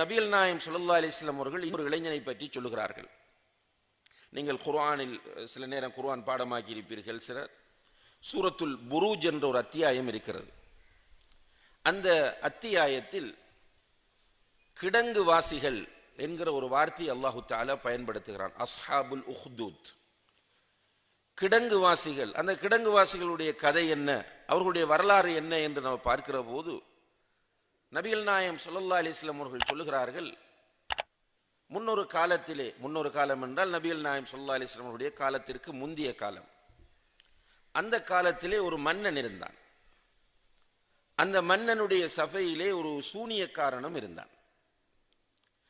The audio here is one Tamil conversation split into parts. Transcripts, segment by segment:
நபியல் நாயம் சுல்லா அலிஸ்லாம் அவர்கள் ஒரு இளைஞனை பற்றி சொல்லுகிறார்கள். நீங்கள் குர்ஆனில் சில நேரம் குர்ஆன் பாடமாக்கி இருப்பீர்கள் சில சூரத்துல் புரூஜ் என்ற ஒரு அத்தியாயம் இருக்கிறது. அந்த அத்தியாயத்தில் கிடங்கு வாசிகள் என்கிற ஒரு வார்த்தையை அல்லாஹு தாலா பயன்படுத்துகிறான். அஸ்ஹாபுல் உஹ்தூத். கிடங்கு வாசிகள் அந்த கிடங்கு வாசிகளுடைய கதை என்ன? அவர்களுடைய வரலாறு என்ன என்று நம்ம பார்க்கிற போது நபிகள் நாயம் சொல்லல்லா அலைஹி அவர்கள் சொல்லுகிறார்கள் முன்னொரு காலத்திலே முன்னொரு காலம் என்றால் நபிகள் நாயம் சொல்லா அலைஹி அவருடைய காலத்திற்கு முந்திய காலம். அந்த காலத்திலே ஒரு மன்னன் இருந்தான். அந்த மன்னனுடைய சபையிலே ஒரு சூனியக்காரனும் இருந்தான்.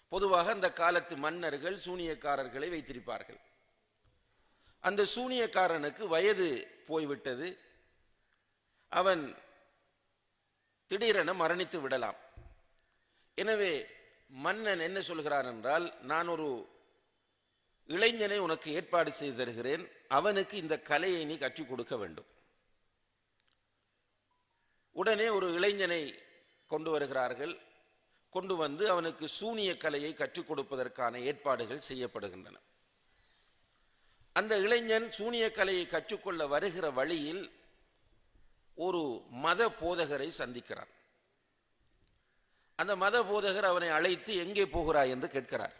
பொதுவாக அந்த காலத்து மன்னர்கள் சூனியக்காரர்களை வைத்திருப்பார்கள். அந்த சூனியக்காரனுக்கு வயது போய்விட்டது. அவன் திடீரென மரணித்து விடலாம். எனவே மன்னன் என்ன சொல்கிறான் என்றால் நான் ஒரு இளைஞனை உனக்கு ஏற்பாடு செய்து தருகிறேன். அவனுக்கு இந்த கலையை நீ கற்றுக் கொடுக்க வேண்டும். உடனே ஒரு இளைஞனை கொண்டு வருகிறார்கள். கொண்டு வந்து அவனுக்கு சூனிய கலையை கற்றுக் கொடுப்பதற்கான ஏற்பாடுகள் செய்யப்படுகின்றன. அந்த இளைஞன் சூனிய கலையை கற்றுக்கொள்ள வருகிற வழியில் ஒரு மத போதகரை சந்திக்கிறான். அந்த மத போதகர் அவனை அழைத்து எங்கே போகிறாய் என்று கேட்கிறார்.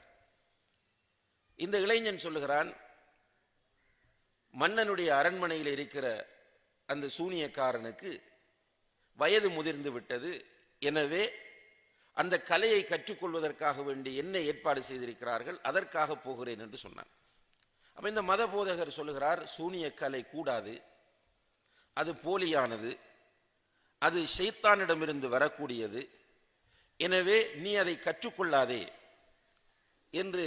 இந்த இளைஞன் சொல்லுகிறான் மன்னனுடைய அரண்மனையில் இருக்கிற அந்த சூனியக்காரனுக்கு வயது முதிர்ந்து விட்டது. எனவே அந்த கலையை கற்றுக்கொள்வதற்காக வேண்டி என்ன ஏற்பாடு செய்திருக்கிறார்கள் அதற்காக போகிறேன் என்று சொன்னான். அப்போ இந்த மத போதகர் சொல்லுகிறார் சூனிய கலை கூடாது அது போலியானது அது ஷைத்தானிடமிருந்து வரக்கூடியது எனவே நீ அதை கற்றுக்கொள்ளாதே என்று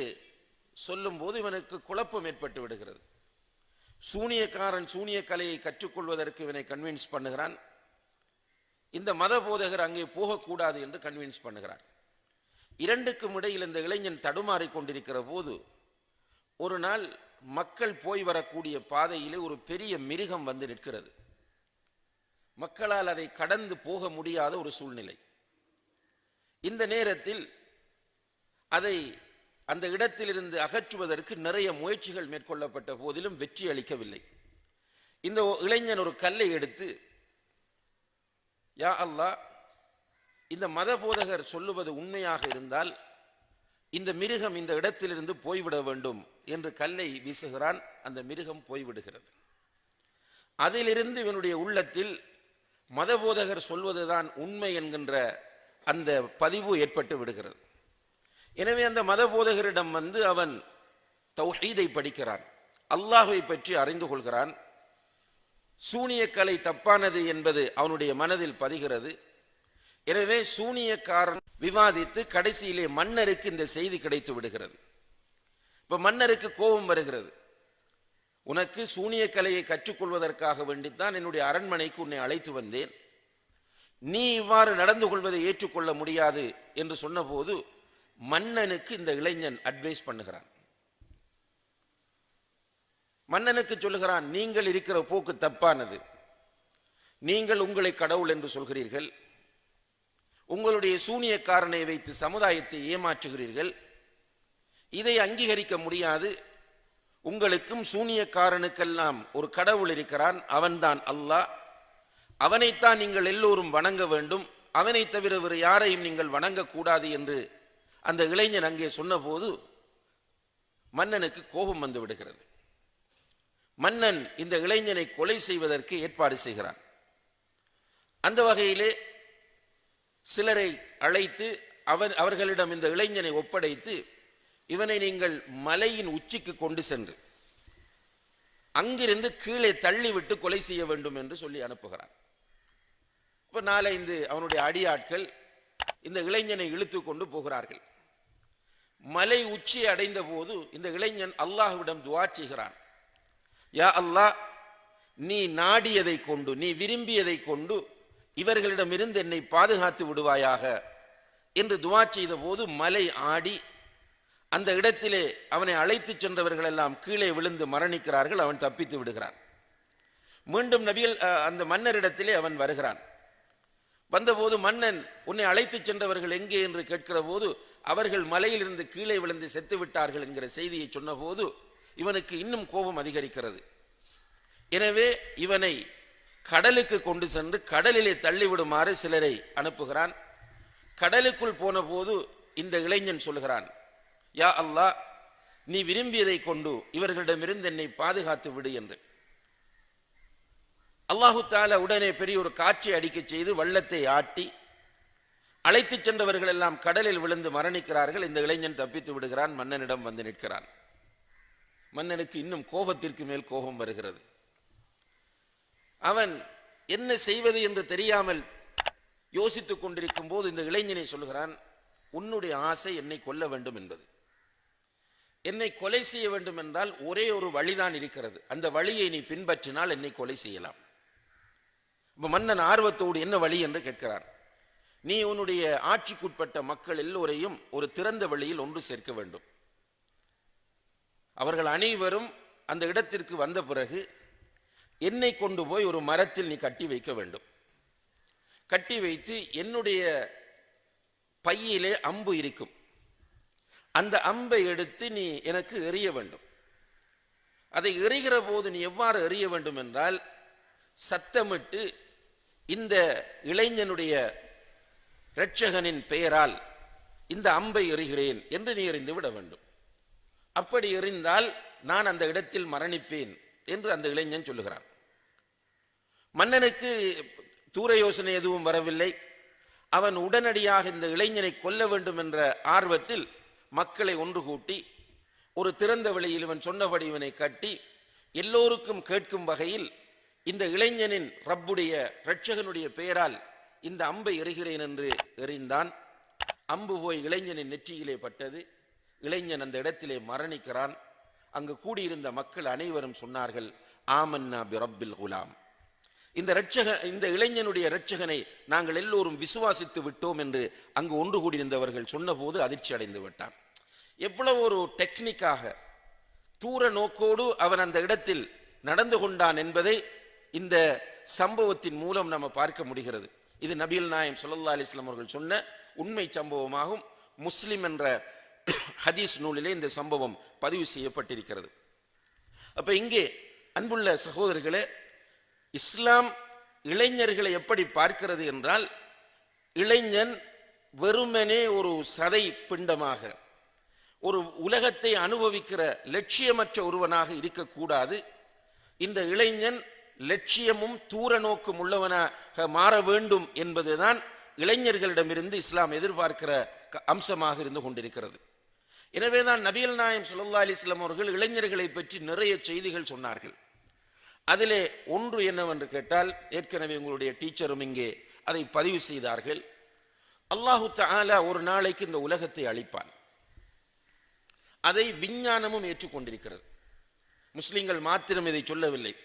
சொல்லும்போது இவனுக்கு குழப்பம் ஏற்பட்டு விடுகிறது. சூனியக்காரன் சூனிய கலையை கற்றுக்கொள்வதற்கு இவனை கன்வின்ஸ் பண்ணுகிறான். இந்த மத போதகர் அங்கே போகக்கூடாது என்று கன்வின்ஸ் பண்ணுகிறார். இரண்டுக்கும் இடையில் இந்த இளைஞன் தடுமாறிக் கொண்டிருக்கிற போது ஒரு நாள் மக்கள் போய் வரக்கூடிய பாதையிலே ஒரு பெரிய மிருகம் வந்து நிற்கிறது. மக்களால் அதை கடந்து போக முடியாத ஒரு சூழ்நிலை. இந்த நேரத்தில் அதை அந்த இடத்திலிருந்து அகற்றுவதற்கு நிறைய முயற்சிகள் மேற்கொள்ளப்பட்ட போதிலும் வெற்றி அளிக்கவில்லை. இந்த இளைஞன் ஒரு கல்லை எடுத்து யா அல்லாஹ் இந்த மத போதகர் சொல்லுவது உண்மையாக இருந்தால் இந்த மிருகம் இந்த இடத்திலிருந்து போய்விட வேண்டும் என்று கல்லை வீசுகிறான். அந்த மிருகம் போய்விடுகிறது. அதிலிருந்து இவனுடைய உள்ளத்தில் மதபோதகர் சொல்வதுதான் உண்மை என்கின்ற அந்த பதிவு ஏற்பட்டு விடுகிறது. எனவே அந்த மதபோதகரிடம் வந்து அவன் தௌஹீதை படிக்கிறான். அல்லாஹுவை பற்றி அறிந்து கொள்கிறான். சூனியக்கலை தப்பானது என்பது அவனுடைய மனதில் பதிகிறது. எனவே சூனியக்காரன் விவாதித்து கடைசியிலே மன்னருக்கு இந்த செய்தி கிடைத்து விடுகிறது. இப்போ மன்னருக்கு கோபம் வருகிறது. உனக்கு சூனியக்கலையை கற்றுக்கொள்வதற்காக வேண்டித்தான் என்னுடைய அரண்மனைக்கு உன்னை அழைத்து வந்தேன். நீ இவ்வாறு நடந்து கொள்வதை ஏற்றுக்கொள்ள முடியாது என்று சொன்னபோது மன்னனுக்கு இந்த இளைஞன் அட்வைஸ் பண்ணுகிறான். மன்னனுக்கு சொல்லுகிறான் நீங்கள் இருக்கிற போக்கு தப்பானது. நீங்கள் உங்களை கடவுள் என்று சொல்கிறீர்கள். உங்களுடைய சூனியக்காரனை வைத்து சமுதாயத்தை ஏமாற்றுகிறீர்கள். இதை அங்கீகரிக்க முடியாது. உங்களுக்கும் சூனியக்காரனுக்கெல்லாம் ஒரு கடவுள் இருக்கிறான். அவன்தான் அல்லாஹ். அவனைத்தான் நீங்கள் எல்லோரும் வணங்க வேண்டும். அவனை தவிர வேறு யாரையும் நீங்கள் வணங்கக்கூடாது என்று அந்த இளைஞன் அங்கே சொன்னபோது மன்னனுக்கு கோபம் வந்து விடுகிறது. மன்னன் இந்த இளைஞனை கொலை செய்வதற்கு ஏற்பாடு செய்கிறான். அந்த வகையிலே சிலரை அழைத்து அவர் அவர்களிடம் இந்த இளைஞனை ஒப்படைத்து இவனை நீங்கள் மலையின் உச்சிக்கு கொண்டு சென்று அங்கிருந்து கீழே தள்ளிவிட்டு கொலை செய்ய வேண்டும் என்று சொல்லி அனுப்புகிறான். இப்போ நாளைந்து அவனுடைய அடியாட்கள் இந்த இளைஞனை இழுத்து கொண்டு போகிறார்கள். மலை உச்சி அடைந்த போது இந்த இளைஞன் அல்லாஹ்விடம் துவா செய்கிறான். யா அல்லாஹ் நீ நாடியதை கொண்டு நீ விரும்பியதை கொண்டு இவர்களிடமிருந்து என்னை பாதுகாத்து விடுவாயாக என்று துவா செய்த போது மலை ஆடி அந்த இடத்திலே அவனை அழைத்துச் சென்றவர்கள் எல்லாம் கீழே விழுந்து மரணிக்கிறார்கள் அவன் தப்பித்து விடுகிறான். மீண்டும் நபிகள் அஹ், அந்த மன்னரிடத்திலே அவன் வருகிறான். வந்தபோது மன்னன் உன்னை அழைத்துச் சென்றவர்கள் எங்கே? என்று கேட்கிற போது அவர்கள் மலையிலிருந்து கீழே விழுந்து செத்து விட்டார்கள் என்கிற செய்தியை சொன்னபோது இவனுக்கு இன்னும் கோபம் அதிகரிக்கிறது. எனவே இவனை கடலுக்கு கொண்டு சென்று கடலிலே தள்ளிவிடுமாறு சிலரை அனுப்புகிறான். கடலுக்குள் போன போது இந்த இளைஞன் சொல்கிறான் யா அல்லாஹ் நீ விரும்பியதை கொண்டு இவர்களிடமிருந்து என்னை பாதுகாத்து விடு என்று. அல்லாஹு தால உடனே பெரிய ஒரு காட்சி அடிக்கச் செய்து வள்ளத்தை ஆட்டி அழைத்துச் சென்றவர்கள் எல்லாம் கடலில் விழுந்து மரணிக்கிறார்கள். இந்த இளைஞன் தப்பித்து விடுகிறான் மன்னனிடம் வந்து நிற்கிறான். மன்னனுக்கு இன்னும் கோபத்திற்கு மேல் கோபம் வருகிறது. அவன் என்ன செய்வது என்று தெரியாமல் யோசித்துக் கொண்டிருக்கும் போது இந்த இளைஞனை சொல்கிறான் உன்னுடைய ஆசை என்னை கொல்ல வேண்டும் என்பது. என்னை கொலை செய்ய வேண்டும் என்றால் ஒரே ஒரு வழிதான் இருக்கிறது. அந்த வழியை நீ பின்பற்றினால் என்னை கொலை செய்யலாம். மன்னன் ஆர்வத்தோடு என்ன வழி என்று கேட்கிறார். நீ உன்னுடைய ஆட்சிக்குட்பட்ட மக்கள் எல்லோரையும் ஒரு திறந்த வழியில் ஒன்று சேர்க்க வேண்டும். அவர்கள் அனைவரும் அந்த இடத்திற்கு வந்த பிறகு என்னை கொண்டு போய் ஒரு மரத்தில் நீ கட்டி வைக்க வேண்டும். கட்டி வைத்து என்னுடைய பையிலே அம்பு இருக்கும். அந்த அம்பை எடுத்து நீ எனக்கு எறிய வேண்டும். அதை எறிகிற போது நீ எவ்வாறு எறிய வேண்டும் என்றால் சத்தமிட்டு இந்த இளைஞனுடைய இரட்சகனின் பெயரால் இந்த அம்பை எறிகிறேன் என்று நீ எறிந்து விட வேண்டும். அப்படி எறிந்தால் நான் அந்த இடத்தில் மரணிப்பேன் என்று அந்த இளைஞன் சொல்லுகிறான். மன்னனுக்கு தூர யோசனை எதுவும் வரவில்லை. அவன் உடனடியாக இந்த இளைஞனை கொல்ல வேண்டும் என்ற ஆர்வத்தில் மக்களை ஒன்று கூட்டி ஒரு திறந்த வெளியில் இவன் சொன்னபடி இவனை கட்டி எல்லோருக்கும் கேட்கும் வகையில் இந்த இளைஞனின் ரப்புடைய இரட்சகனுடைய பெயரால் இந்த அம்பை எறிகிறேன் என்று எறிந்தான். அம்பு போய் இளைஞனின் நெற்றியிலே பட்டது. இளைஞன் அந்த இடத்திலே மரணிக்கிறான். அங்கு கூடியிருந்த மக்கள் அனைவரும் சொன்னார்கள் ஆமன்னா பிரபில் குலாம். இந்த இரட்சக இந்த இளைஞனுடைய இரட்சகனை நாங்கள் எல்லோரும் விசுவாசித்து விட்டோம் என்று அங்கு ஒன்று கூடியிருந்தவர்கள் சொன்னபோது அதிர்ச்சி அடைந்து விட்டான். எவ்வளவு ஒரு டெக்னிக்காக தூர நோக்கோடு அவன் அந்த இடத்தில் நடந்து கொண்டான் என்பதை இந்த சம்பவத்தின் மூலம் நம்ம பார்க்க முடிகிறது. இது நபிகள் நாயம் சுல்லா அலிஸ்லாம் அவர்கள் சொன்ன உண்மை சம்பவமாகும். முஸ்லிம் என்ற ஹதீஸ் நூலிலே இந்த சம்பவம் பதிவு செய்யப்பட்டிருக்கிறது. அப்போ இங்கே அன்புள்ள சகோதரர்களே இஸ்லாம் இளைஞர்களை எப்படி பார்க்கிறது என்றால் இளைஞன் வெறுமனே ஒரு சதை பிண்டமாக ஒரு உலகத்தை அனுபவிக்கிற லட்சியமற்ற ஒருவனாக இருக்கக்கூடாது. இந்த இளைஞன் லட்சியமும் தூர நோக்கும் உள்ளவனாக மாற வேண்டும் என்பதுதான் இளைஞர்களிடமிருந்து இஸ்லாம் எதிர்பார்க்கிற க- அம்சமாக இருந்து கொண்டிருக்கிறது. எனவேதான் நபியல் நாயம் சுல்லா அலைஹி வஸல்லம் அவர்கள் இளைஞர்களை பற்றி நிறைய செய்திகள் சொன்னார்கள். அதிலே ஒன்று என்னவென்று கேட்டால் ஏற்கனவே உங்களுடைய டீச்சரும் இங்கே அதை பதிவு செய்தார்கள். அல்லாஹு தாலா ஒரு நாளைக்கு இந்த உலகத்தை அழிப்பான். அதை விஞ்ஞானமும் ஏற்றுக்கொண்டிருக்கிறது. முஸ்லிம்கள் மாத்திரம் இதை சொல்லவில்லை.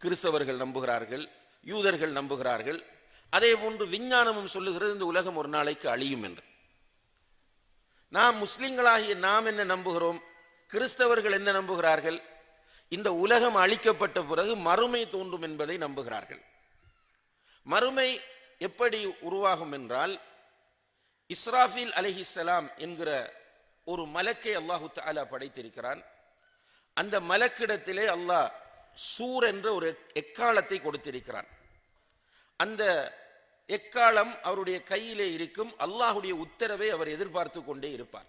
கிறிஸ்தவர்கள் நம்புகிறார்கள் யூதர்கள் நம்புகிறார்கள். அதே போன்று விஞ்ஞானமும் சொல்லுகிறது இந்த உலகம் ஒரு நாளைக்கு அழியும் என்று. நாம் முஸ்லிம்களாகிய நாம் என்ன நம்புகிறோம்? கிறிஸ்தவர்கள் என்ன நம்புகிறார்கள்? இந்த உலகம் அழிக்கப்பட்ட பிறகு மறுமை தோன்றும் என்பதை நம்புகிறார்கள். மறுமை எப்படி உருவாகும் என்றால் இஸ்ராஃபில் அலஹிசலாம் என்கிற ஒரு மலக்கை அல்லாஹு தாலா படைத்திருக்கிறான். அந்த மலக்கிடத்திலே அல்லாஹ் சூர் என்ற ஒரு எக்காலத்தை கொடுத்திருக்கிறான். அந்த எக்காலம் அவருடைய கையிலே இருக்கும் அல்லாஹுடைய உத்தரவை அவர் எதிர்பார்த்து கொண்டே இருப்பார்.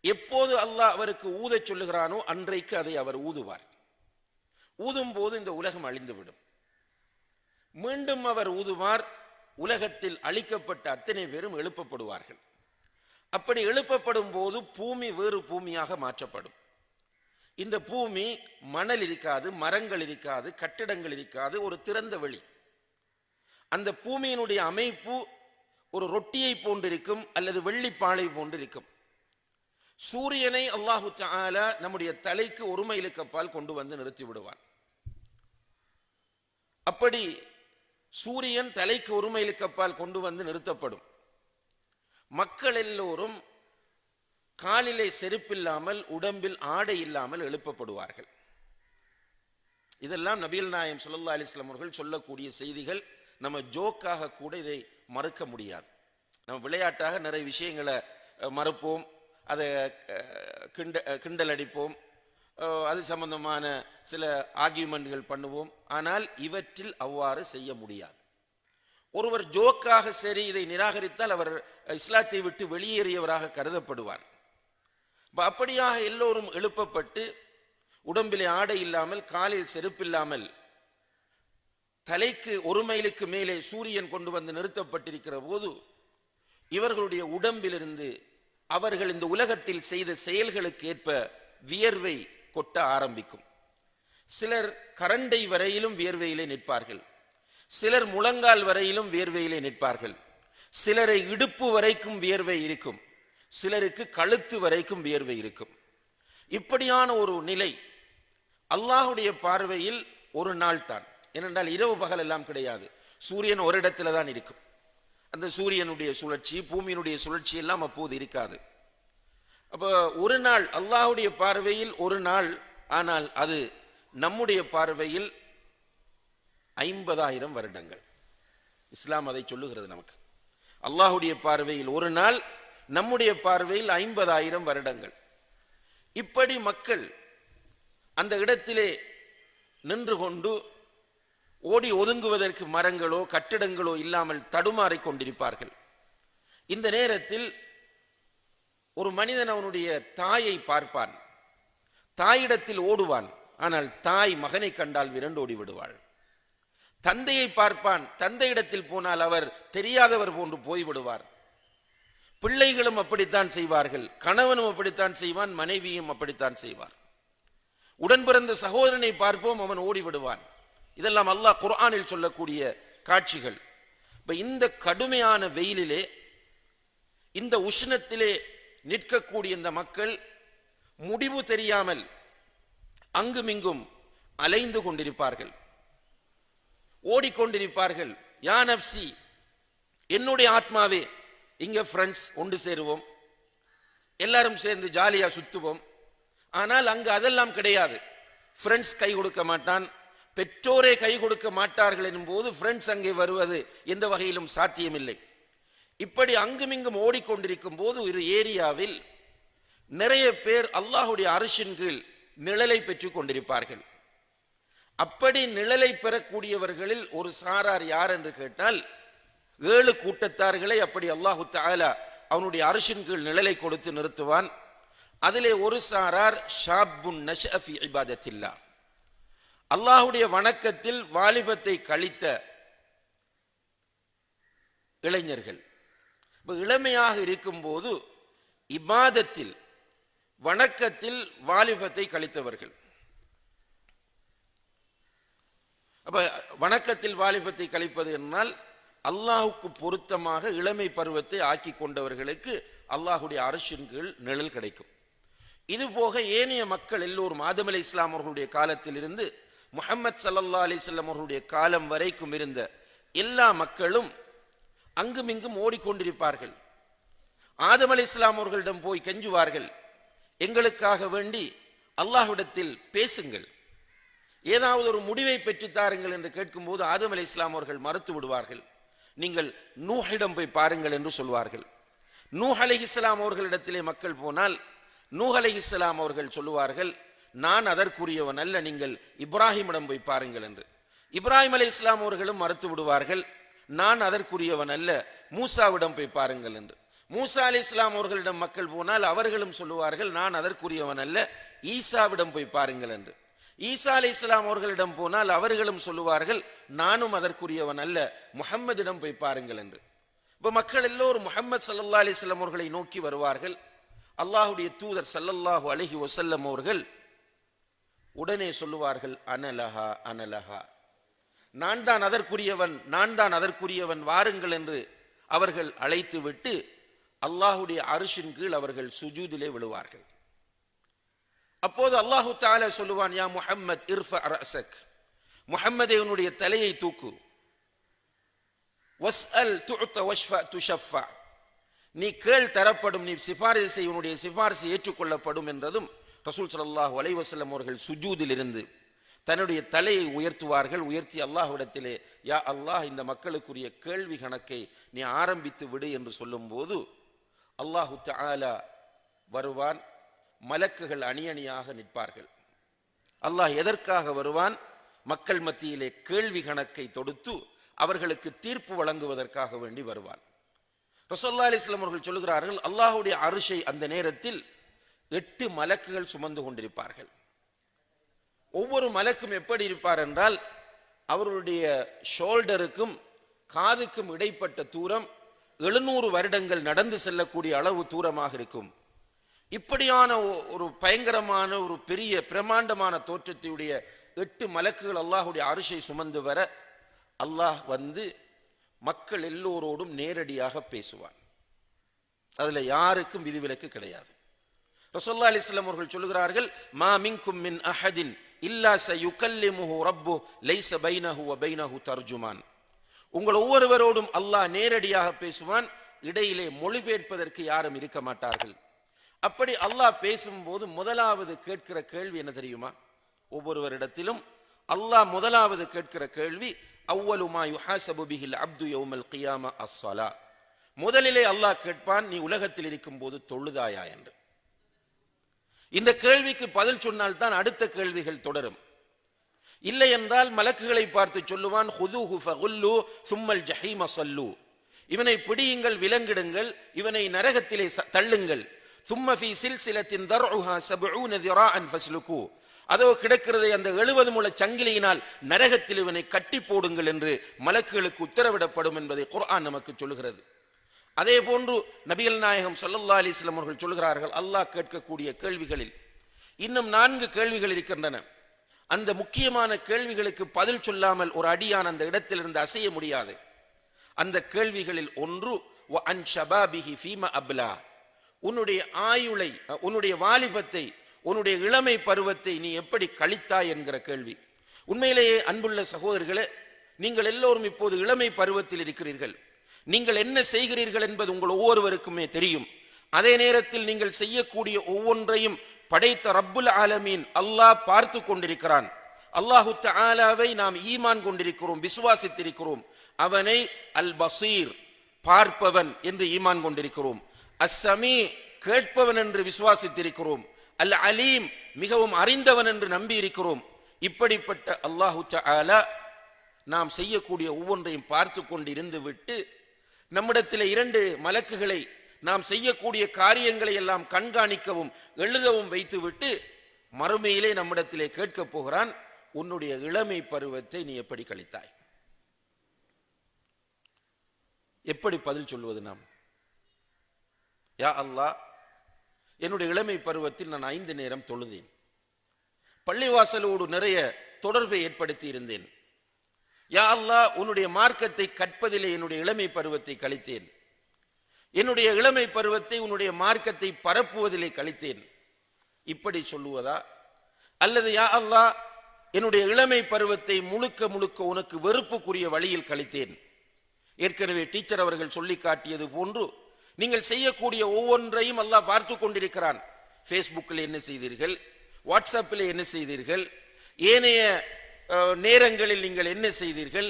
எப்போது அல்லாஹ் அவருக்கு ஊதச் சொல்லுகிறானோ அன்றைக்கு அதை அவர் ஊதுவார். ஊதும் போது இந்த உலகம் அழிந்துவிடும். மீண்டும் அவர் ஊதுவார் உலகத்தில் அழிக்கப்பட்ட அத்தனை பேரும் எழுப்பப்படுவார்கள். அப்படி எழுப்பப்படும் போது பூமி வேறு பூமியாக மாற்றப்படும். இந்த பூமி மணல் இருக்காது மரங்கள் இருக்காது கட்டிடங்கள் இருக்காது ஒரு திறந்த வெளி. அந்த பூமியினுடைய அமைப்பு ஒரு ரொட்டியை போன்றிருக்கும் அல்லது வெள்ளிப்பாளை போன்றிருக்கும். சூரியனை அல்லாஹு தஆலா நம்முடைய தலைக்கு ஒரு இழுக்கப்பால் கொண்டு வந்து நிறுத்தி விடுவான். அப்படி சூரியன் தலைக்கு ஒரு இழுக்கப்பால் கொண்டு வந்து நிறுத்தப்படும். மக்கள் எல்லோரும் காலிலே செருப்பில்லாமல் உடம்பில் ஆடை இல்லாமல் எழுப்பப்படுவார்கள். இதெல்லாம் நபிகள் நாயம் சுல்லா அலிஸ்லாம் அவர்கள் சொல்லக்கூடிய செய்திகள். நம்ம ஜோக்காக கூட இதை மறுக்க முடியாது. நம்ம விளையாட்டாக நிறைய விஷயங்களை மறுப்போம். அதை கிண்ட கிண்டல் அடிப்போம். அது சம்பந்தமான சில ஆர்கியூமெண்ட்கள் பண்ணுவோம். ஆனால் இவற்றில் அவ்வாறு செய்ய முடியாது. ஒருவர் ஜோக்காக சரி இதை நிராகரித்தால் அவர் இஸ்லாத்தை விட்டு வெளியேறியவராக கருதப்படுவார். அப்படியாக எல்லோரும் எழுப்பப்பட்டு உடம்பிலே ஆடை இல்லாமல் காலில் செருப்பில்லாமல் தலைக்கு ஒரு மைலுக்கு மேலே சூரியன் கொண்டு வந்து நிறுத்தப்பட்டிருக்கிற போது இவர்களுடைய உடம்பிலிருந்து அவர்கள் இந்த உலகத்தில் செய்த செயல்களுக்கு ஏற்ப வியர்வை கொட்ட ஆரம்பிக்கும். சிலர் கரண்டை வரையிலும் வியர்வையிலே நிற்பார்கள். சிலர் முழங்கால் வரையிலும் வியர்வையிலே நிற்பார்கள். சிலரை இடுப்பு வரைக்கும் வியர்வை இருக்கும். சிலருக்கு கழுத்து வரைக்கும் வியர்வை இருக்கும். இப்படியான ஒரு நிலை அல்லாஹுடைய பார்வையில் ஒரு நாள் தான். ஏனென்றால் இரவு பகல் எல்லாம் கிடையாது. சூரியன் ஒரு இடத்துல தான் இருக்கும். அந்த சூரியனுடைய சுழற்சி பூமியினுடைய சுழற்சி எல்லாம் அப்போது இருக்காது. அப்போ ஒரு நாள் அல்லாஹுடைய பார்வையில் ஒரு நாள் ஆனால் அது நம்முடைய பார்வையில் ஐம்பதாயிரம் வருடங்கள். இஸ்லாம் அதை சொல்லுகிறது நமக்கு. அல்லாஹுடைய பார்வையில் ஒரு நாள் நம்முடைய பார்வையில் ஐம்பதாயிரம் வருடங்கள். இப்படி மக்கள் அந்த இடத்திலே நின்று கொண்டு ஓடி ஒதுங்குவதற்கு மரங்களோ கட்டிடங்களோ இல்லாமல் தடுமாறிக் கொண்டிருப்பார்கள். இந்த நேரத்தில் ஒரு மனிதன் அவனுடைய தாயை பார்ப்பான். தாயிடத்தில் ஓடுவான். ஆனால் தாய் மகனை கண்டால் விரண்டோடி விடுவாள். தந்தையை பார்ப்பான். தந்தையிடத்தில் போனால் அவர் தெரியாதவர் போன்று போய்விடுவார் பிள்ளைகளும் அப்படித்தான் செய்வார்கள். கணவனும் அப்படித்தான் செய்வான் மனைவியும் அப்படித்தான் செய்வார். உடன் பிறந்த சகோதரனை பார்ப்போம் அவன் ஓடி விடுவான். இதெல்லாம் அல்லாஹ் குர்ஆனில் சொல்லக்கூடிய காட்சிகள். இப்ப இந்த கடுமையான வெயிலிலே இந்த உஷ்ணத்திலே நிற்கக்கூடிய இந்த மக்கள் முடிவு தெரியாமல் அங்குமிங்கும் அலைந்து கொண்டிருப்பார்கள். ஓடிக்கொண்டிருப்பார்கள். யா நப்சி என்னுடைய ஆத்மாவே இங்கே ஃப்ரெண்ட்ஸ் ஒன்று சேருவோம். எல்லாரும் சேர்ந்து ஜாலியாக சுற்றுவோம் ஆனால் அங்கு அதெல்லாம் கிடையாது. ஃப்ரெண்ட்ஸ் கை கொடுக்க மாட்டான். பெற்றோரே கை கொடுக்க மாட்டார்கள் எனும்போது ஃப்ரெண்ட்ஸ் அங்கே வருவது எந்த வகையிலும் சாத்தியமில்லை. இப்படி அங்குமிங்கும் ஓடிக்கொண்டிருக்கும் போது ஒரு ஏரியாவில் நிறைய பேர் அல்லாஹுடைய அரசின் கீழ் நிழலை பெற்றுக் கொண்டிருப்பார்கள். அப்படி நிழலை பெறக்கூடியவர்களில் ஒரு சாரார் யார் என்று கேட்டால் ஏழு கூட்டத்தார்களை அப்படி அல்லாஹு தாலா அவனுடைய அரசின் கீழ் நிழலை கொடுத்து நிறுத்துவான். அதிலே ஒரு சாரார் ஷாபுன் நஷஃபி இபாதத்தில்லா. அல்லாஹுடைய வணக்கத்தில் வாலிபத்தை கழித்த இளைஞர்கள். இப்போ இளமையாக இருக்கும்போது இபாதத்தில் வணக்கத்தில் வாலிபத்தை கழித்தவர்கள். அப்ப வணக்கத்தில் வாலிபத்தை கழிப்பது என்னால் அல்லாஹுக்கு பொருத்தமாக இளமை பருவத்தை ஆக்கி கொண்டவர்களுக்கு அல்லாஹுடைய அரசின் கீழ் நிழல் கிடைக்கும். இதுபோக ஏனைய மக்கள் எல்லோரும் ஆதம் அலி இஸ்லாம் அவர்களுடைய காலத்தில் இருந்து முஹம்மது சல்லல்லா அலிஸ்லாம் அவர்களுடைய காலம் வரைக்கும் இருந்த எல்லா மக்களும் அங்குமிங்கும் ஓடிக்கொண்டிருப்பார்கள். ஆதம் அலி இஸ்லாம் அவர்களிடம் போய் கெஞ்சுவார்கள். எங்களுக்காக வேண்டி அல்லாஹ்விடத்தில் பேசுங்கள். ஏதாவது ஒரு முடிவை பெற்றுத்தாருங்கள் என்று கேட்கும்போது ஆதம் அலி இஸ்லாம் அவர்கள் மறுத்து விடுவார்கள். நீங்கள் நூஹிடம் போய் பாருங்கள் என்று சொல்வார்கள். நூஹ் அலை இஸ்லாம் அவர்களிடத்திலே மக்கள் போனால் நூஹ் அலை இஸ்லாம் அவர்கள் சொல்லுவார்கள் நான் அதற்குரியவன் அல்ல நீங்கள் இப்ராஹிமிடம் போய் பாருங்கள் என்று. இப்ராஹிம் அலை இஸ்லாம் அவர்களும் மறுத்து விடுவார்கள் நான் அதற்குரியவன் அல்ல மூசாவிடம் போய் பாருங்கள் என்று. மூசா அலி இஸ்லாம் அவர்களிடம் மக்கள் போனால் அவர்களும் சொல்லுவார்கள் நான் அதற்குரியவன் அல்ல ஈசாவிடம் போய் பாருங்கள் என்று. ஈசா அலி இஸ்லாம் அவர்களிடம் போனால் அவர்களும் சொல்லுவார்கள் நானும் அதற்குரியவன் அல்ல முகம்மதிடம் போய் பாருங்கள் என்று. இப்போ மக்கள் எல்லோரும் முகமது சல்லா அலிஸ்லாம் அவர்களை நோக்கி வருவார்கள். அல்லாஹுடைய தூதர் சல்லல்லாஹு அலஹி வசல்லம் அவர்கள் உடனே சொல்லுவார்கள் அனலஹா அனலஹா நான் தான் அதற்குரியவன் நான் தான் அதற்குரியவன் வாருங்கள் என்று அவர்கள் அழைத்து விட்டு அல்லாஹுடைய அரிசின் கீழ் அவர்கள் சுஜூதிலே விழுவார்கள். அப்போது அல்லாஹு தாலா சொல்லுவான் யா முஹம்மத் இர்ஃப ரசக் முஹம்மதே உன்னுடைய தலையை தூக்கு. வஸ்அல் துஅத வஷ்ஃபா துஷஃபா. நீ கேள் தரப்படும் நீ சிபாரிசு செய் உன்னுடைய சிபாரிசு ஏற்றுக்கொள்ளப்படும் என்றதும் ரசூல் சல்லாஹூ அலைவசல்லம் அவர்கள் சுஜூதில் இருந்து தன்னுடைய தலையை உயர்த்துவார்கள். உயர்த்தி அல்லாஹ்விடத்திலே யா அல்லாஹ் இந்த மக்களுக்குரிய கேள்வி கணக்கை நீ ஆரம்பித்து விடு என்று சொல்லும்போது அல்லாஹு தாலா வருவான் மலக்குகள் அணி அணியாக நிற்பார்கள். அல்லாஹ் எதற்காக வருவான்? மக்கள் மத்தியிலே கேள்வி கணக்கை தொடுத்து அவர்களுக்கு தீர்ப்பு வழங்குவதற்காக வேண்டி வருவான். ரசோல்லா அலிஸ்லாம் அவர்கள் சொல்லுகிறார்கள் அல்லாஹுடைய அரிசை அந்த நேரத்தில் எட்டு மலக்குகள் சுமந்து கொண்டிருப்பார்கள். ஒவ்வொரு மலக்கும் எப்படி இருப்பார் என்றால் அவருடைய ஷோல்டருக்கும் காதுக்கும் இடைப்பட்ட தூரம் எழுநூறு வருடங்கள் நடந்து செல்லக்கூடிய அளவு தூரமாக இருக்கும். இப்படியான ஒரு பயங்கரமான ஒரு பெரிய பிரமாண்டமான தோற்றத்தையுடைய எட்டு மலக்குகள் அல்லாஹுடைய அரிசை சுமந்து வர அல்லாஹ் வந்து மக்கள் எல்லோரோடும் நேரடியாக பேசுவான். அதில் யாருக்கும் விதிவிலக்கு கிடையாது. ரசோல்லா அலிஸ்லாம் அவர்கள் சொல்லுகிறார்கள் மா மின்கும் மின் அஹதின் இல்லா சயுகல்லிமுஹு ரப்பு லைச பைனஹு வ பைனஹு தர்ஜுமான். உங்கள் ஒவ்வொருவரோடும் அல்லாஹ் நேரடியாக பேசுவான் இடையிலே மொழிபெயர்ப்பதற்கு யாரும் இருக்க மாட்டார்கள். அப்படி அல்லாஹ் பேசும்போது முதலாவது கேட்கிற கேள்வி என்ன தெரியுமா? ஒவ்வொருவரிடத்திலும் அல்லாஹ் முதலாவது கேட்கிற கேள்வி அவ்வலுமா யுஹாசபு பிஹில் அப்து யௌமல் கியாமா அஸ்ஸலா? முதலிலே அல்லாஹ் கேட்பான் நீ உலகத்தில் இருக்கும் போது தொழுதாயா? என்று. இந்த கேள்விக்கு பதில் சொன்னால்தான் அடுத்த கேள்விகள் தொடரும். இல்லை என்றால் மலக்குகளை பார்த்து சொல்லுவான் ஹுதுஹு ஃபகுல்லு சும்மல் ஜஹீம சல்லு. இவனை பிடியுங்கள் விலங்கிடுங்கள் இவனை நரகத்திலே தள்ளுங்கள். சும்மஃபி சில்சிலத்தின் தர்உஹா சப்ஊன திராஅன் ஃபஸ்லுக்கு அதோ கிடக்கிறது அந்த எழுபது முழ சங்கிலியினால் நரகத்தில் இவனை கட்டி போடுங்கள் என்று மலக்குகளுக்கு உத்தரவிடப்படும் என்பதை குர்ஆன் நமக்கு சொல்லுகிறது. அதே போன்று நபிகள் நாயகம் ஸல்லல்லாஹு அலைஹி அவர்கள் சொல்கிறார்கள் அல்லாஹ் கேட்கக்கூடிய கேள்விகளில். இன்னும் நான்கு கேள்விகள் இருக்கின்றன. அந்த முக்கியமான கேள்விகளுக்கு பதில் சொல்லாமல் ஒரு அடியான் அந்த இடத்திலிருந்து அசைய முடியாது. அந்த கேள்விகளில் ஒன்று அன் ஷபாபிஹி ஃபீம அப்லா. உன்னுடைய ஆயுளை உன்னுடைய வாலிபத்தை உன்னுடைய இளமை பருவத்தை நீ எப்படி கழித்தாய் என்கிற கேள்வி. உண்மையிலேயே அன்புள்ள சகோதரர்களே நீங்கள் எல்லோரும் இப்போது இளமை பருவத்தில் இருக்கிறீர்கள். நீங்கள் என்ன செய்கிறீர்கள் என்பது உங்கள் ஒவ்வொருவருக்குமே தெரியும். அதே நேரத்தில் நீங்கள் செய்யக்கூடிய ஒவ்வொன்றையும் படைத்த ரப்புல் ஆலமீன் அல்லாஹ் பார்த்து கொண்டிருக்கிறான். அல்லாஹு ஆலாவை நாம் ஈமான் கொண்டிருக்கிறோம் விசுவாசித்திருக்கிறோம். அவனை அல் பசீர் பார்ப்பவன் என்று ஈமான் கொண்டிருக்கிறோம். அஸ்ஸமி கேட்பவன் என்று விசுவாசித்திருக்கிறோம். அல் அலீம் மிகவும் அறிந்தவன் என்று நம்பி இருக்கிறோம் இப்படிப்பட்ட அல்லாஹு ஆலா நாம் செய்யக்கூடிய ஒவ்வொன்றையும் பார்த்து கொண்டு இருந்து விட்டு நம்மிடத்தில் இரண்டு மலக்குகளை நாம் செய்யக்கூடிய காரியங்களை எல்லாம் கண்காணிக்கவும் எழுதவும் வைத்துவிட்டு மறுமையிலே நம்மிடத்திலே கேட்கப் போகிறான் உன்னுடைய இளமை பருவத்தை நீ எப்படி கழித்தாய்? எப்படி பதில் சொல்வது நாம்? யா அல்லா என்னுடைய இளமை பருவத்தில் நான் ஐந்து நேரம் தொழுதேன். பள்ளிவாசலோடு நிறைய தொடர்பை ஏற்படுத்தி இருந்தேன். யா அல்லா உன்னுடைய மார்க்கத்தை கற்பதிலே என்னுடைய இளமை பருவத்தை கழித்தேன். என்னுடைய இளமை பருவத்தை உன்னுடைய மார்க்கத்தை பரப்புவதிலே கழித்தேன். இப்படி சொல்லுவதா? அல்லது யா அல்லாஹ் என்னுடைய இளமை பருவத்தை முழுக்க முழுக்க உனக்கு வெறுப்புக்குரிய வழியில் கழித்தேன். ஏற்கனவே டீச்சர் அவர்கள் சொல்லி காட்டியது போன்று நீங்கள் செய்யக்கூடிய ஒவ்வொன்றையும் அல்லாஹ் பார்த்து கொண்டிருக்கிறான். ஃபேஸ்புக்கில் என்ன செய்தீர்கள்? வாட்ஸ்அப்பில் என்ன செய்தீர்கள்? ஏனைய நேரங்களில் நீங்கள் என்ன செய்தீர்கள்?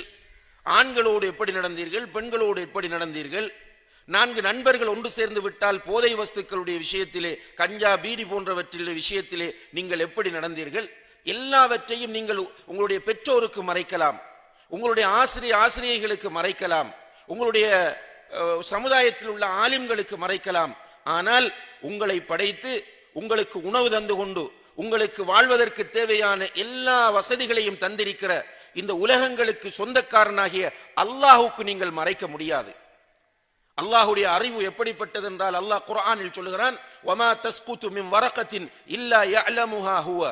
ஆண்களோடு எப்படி நடந்தீர்கள்? பெண்களோடு எப்படி நடந்தீர்கள்? நான்கு நண்பர்கள் ஒன்று சேர்ந்து விட்டால் போதை வஸ்துக்களுடைய விஷயத்திலே கஞ்சா பீடி போன்றவற்றிலே விஷயத்திலே நீங்கள் எப்படி நடந்தீர்கள்? எல்லாவற்றையும் நீங்கள் உங்களுடைய பெற்றோருக்கு மறைக்கலாம். உங்களுடைய ஆசிரிய ஆசிரியைகளுக்கு மறைக்கலாம். உங்களுடைய சமுதாயத்தில் உள்ள ஆலிம்களுக்கு மறைக்கலாம். ஆனால் உங்களை படைத்து உங்களுக்கு உணவு தந்து கொண்டு உங்களுக்கு வாழ்வதற்கு தேவையான எல்லா வசதிகளையும் தந்திருக்கிற இந்த உலகங்களுக்கு சொந்தக்காரனாகிய அல்லாஹுக்கு நீங்கள் மறைக்க முடியாது. அல்லாஹுடைய அறிவு எப்படிப்பட்டது என்றால் அல்லாஹ் குர்ஆனில் சொல்லுகிறான் வமா தஸ்குத்து மின் வரக்கத்தின் இல்லா யஅலமுஹா ஹுவ.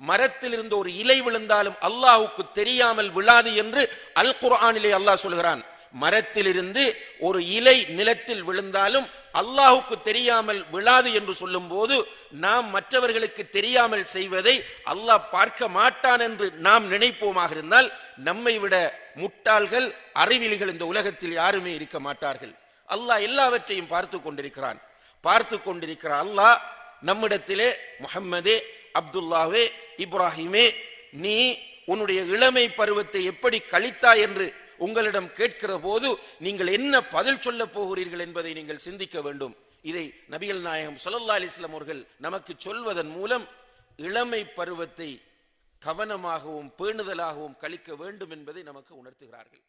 மரத்தில் இருந்து ஒரு இலை விழுந்தாலும் அல்லாஹுக்கு தெரியாமல் விழாது என்று அல் குரானிலே அல்லாஹ் சொல்கிறான் மரத்திலிருந்து ஒரு இலை நிலத்தில் விழுந்தாலும் அல்லாஹுக்கு தெரியாமல் விழாது என்று சொல்லும்போது நாம் மற்றவர்களுக்கு தெரியாமல் செய்வதை அல்லாஹ் பார்க்க மாட்டான் என்று நாம் நினைப்போமாக இருந்தால் நம்மை விட முட்டாள்கள் அறிவிலிகள் இந்த உலகத்தில் யாருமே இருக்க மாட்டார்கள். அல்லாஹ் எல்லாவற்றையும் பார்த்து கொண்டிருக்கிறான். பார்த்து கொண்டிருக்கிற அல்லாஹ் நம்மிடத்திலே முகம்மதே அப்துல்லாவே இப்ராஹிமே நீ உன்னுடைய இளமை பருவத்தை எப்படி கழித்தாய் என்று உங்களிடம் கேட்கிற போது நீங்கள் என்ன பதில் சொல்ல போகிறீர்கள் என்பதை நீங்கள் சிந்திக்க வேண்டும். இதை நபிகள் நாயகம் ஸல்லல்லாஹு அலிஸ்லாம் அவர்கள் நமக்கு சொல்வதன் மூலம் இளமை பருவத்தை கவனமாகவும் பேணுதலாகவும் கழிக்க வேண்டும் என்பதை நமக்கு உணர்த்துகிறார்கள்.